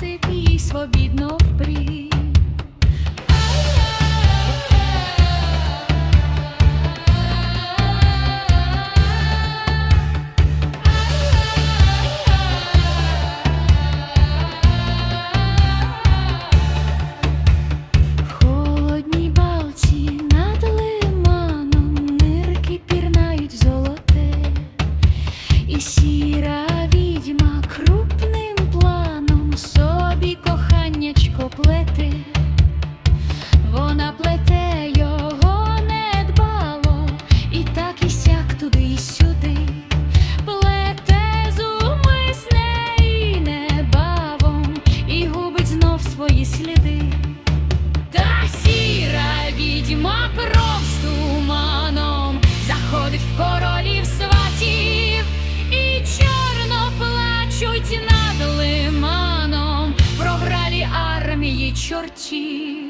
Осипій свобідно сліди, та сіра відьма кров з туманом заходить в королів сватів і чорно плачуть над лиманом, програлі армії чортів.